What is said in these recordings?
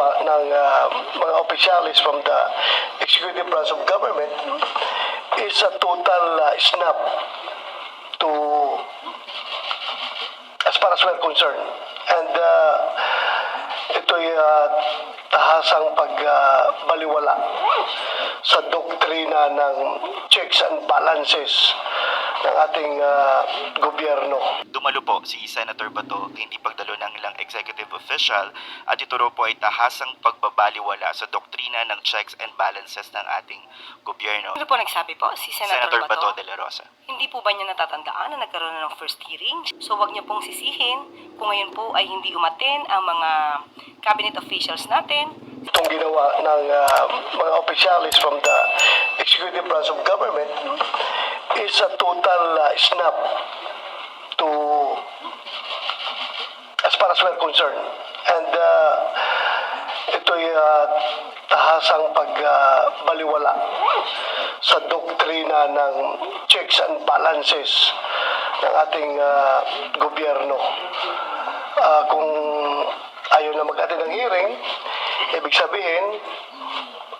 ginawa ng ah, mga officials from the executive branch of government is a total ah, snap to as far as we're concerned. And uh, ito'y uh, tahasang pagbaliwala sa doktrina ng checks and balances ng ating uh, gobyerno. Dumalo po si Senator Bato kay hindi pagdalo ng ilang executive official at ito raw po ay tahasang pagbabaliwala sa doktrina ng checks and balances ng ating gobyerno. Ano po nagsabi po? Si Senator, Senator Bato Bato? de la Rosa. Hindi po ba niya natatandaan na nagkaroon na ng first hearing? So wag niya pong sisihin kung ngayon po ay hindi umaten ang mga cabinet officials natin. Itong ginawa ng uh, mga officials from the executive branch of government is a total uh, snap to as far as we're concerned. And uh, ito'y uh, tahasang pagbaliwala sa doktrina ng checks and balances ng ating uh, gobyerno. Ah, kung ayaw na mag-attend ng hearing, ibig sabihin,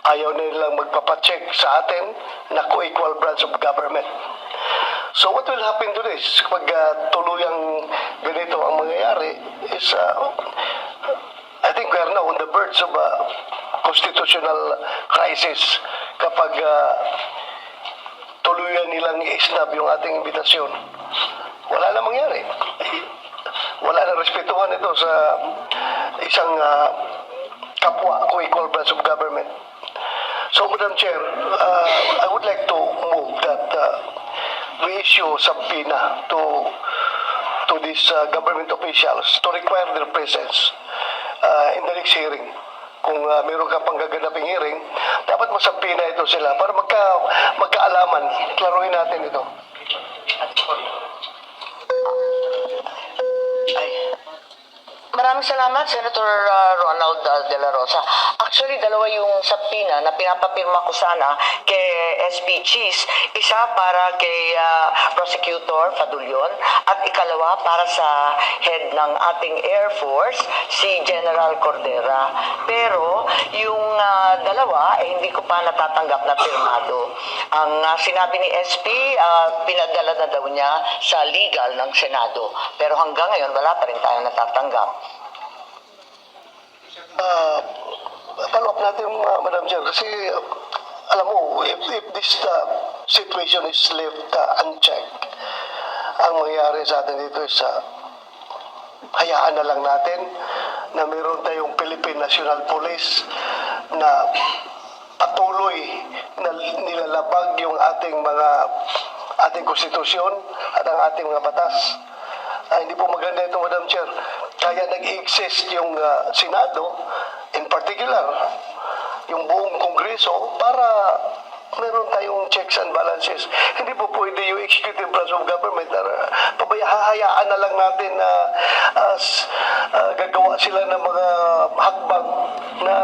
ayaw na nilang magpapacheck sa atin na co-equal branch of government. So what will happen to this? Pag uh, tuluyang ganito ang mangyayari is, uh, I think we are now on the verge of a constitutional crisis kapag uh, tuluyan nilang i-snub yung ating imbitasyon. Wala na mangyari. Wala na respetuhan ito sa isang uh, kapwa co-equal branch of government. So, Madam Chair, uh, I would like to move that uh, we issue subpoena to to these uh, government officials to require their presence uh, in the next hearing. Kung uh, meron ka pang gaganaping hearing, dapat masabpina ito sila para magka, magkaalaman. Klaruhin natin ito. Maraming salamat, Senator uh, Ronald uh, De La Rosa. Actually, dalawa yung sapina na pinapapirma ko sana kay SB Cheese. Isa para kay uh, Prosecutor Fadulyon at ikalawa para sa head ng ating Air Force, si General Cordera. Pero yung uh, dalawa, eh, hindi ko pa natatanggap na pirmado. Ang uh, sinabi ni SP, uh, pinadala na daw niya sa legal ng Senado. Pero hanggang ngayon, wala pa rin tayong natatanggap. Natin, uh, Madam Chair, kasi uh, alam mo, if, if this uh, situation is left uh, unchecked, ang mangyayari sa atin dito is uh, hayaan na lang natin na meron tayong Philippine National Police na patuloy na nilalabag yung ating mga ating konstitusyon at ang ating mga batas. Ah, hindi po maganda ito, Madam Chair. Kaya nag-exist yung ah, Senado, in particular, yung buong Kongreso, para meron tayong checks and balances. Hindi po pwede yung executive branch of government na pabaya, hahayaan na lang natin na as ah, gagawa sila ng mga hakbang na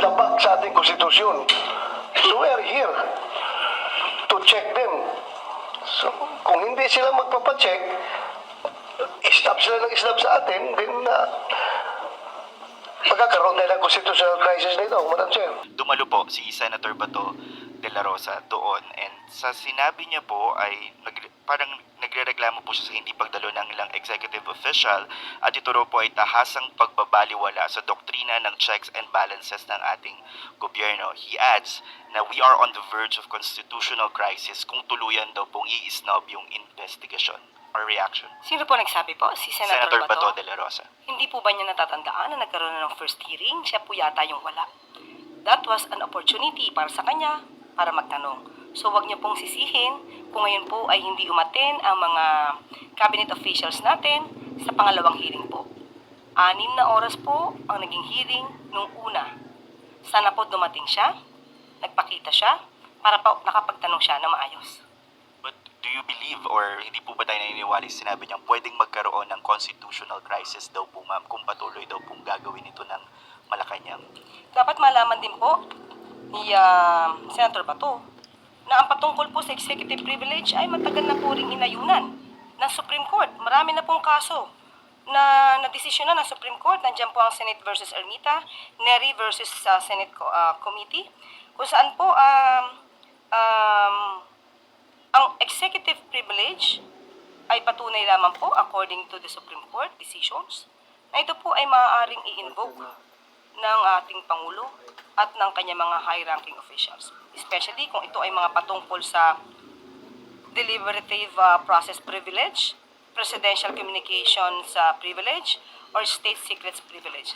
labag sa ating konstitusyon. So we are here to check them. So, kung hindi sila magpapacheck, stop sila ng stop sa atin, then uh, magkakaroon tayo ng constitutional crisis nito, Madam Chair. Dumalo po si Senator Bato de la Rosa doon and sa sinabi niya po ay nag, parang nagrereklamo po siya sa hindi pagdalo ng ilang executive official at ito po ay tahasang pagbabaliwala sa doktrina ng checks and balances ng ating gobyerno. He adds na we are on the verge of constitutional crisis kung tuluyan daw pong i-snob yung investigation or reaction. Sino po nagsabi po? Si Senator, Senator Bato Bato? de la Rosa. Hindi po ba niya natatandaan na nagkaroon na ng first hearing? Siya po yata yung wala. That was an opportunity para sa kanya para magtanong. So wag niya pong sisihin kung ngayon po ay hindi umaten ang mga cabinet officials natin sa pangalawang hearing po. Anim na oras po ang naging hearing nung una. Sana po dumating siya, nagpakita siya, para po nakapagtanong siya na maayos. Do you believe or hindi po ba tayo naniniwala sinabi niyang pwedeng magkaroon ng constitutional crisis daw po ma'am kung patuloy daw pong gagawin ito ng Malacanang? Dapat malaman din po ni ah, Senator Bato na ang patungkol po sa executive privilege ay matagal na po ring inayunan ng Supreme Court. Marami na pong kaso na na-desisyon na ng Supreme Court. Nandiyan po ang Senate versus Ermita, Neri versus sa Senate ah, Committee, kung saan po um, um, ang executive privilege ay patunay lamang po according to the Supreme Court decisions na ito po ay maaaring i-invoke ng ating Pangulo at ng kanyang mga high-ranking officials. Especially kung ito ay mga patungkol sa deliberative uh, process privilege, presidential communications uh, privilege, or state secrets privilege.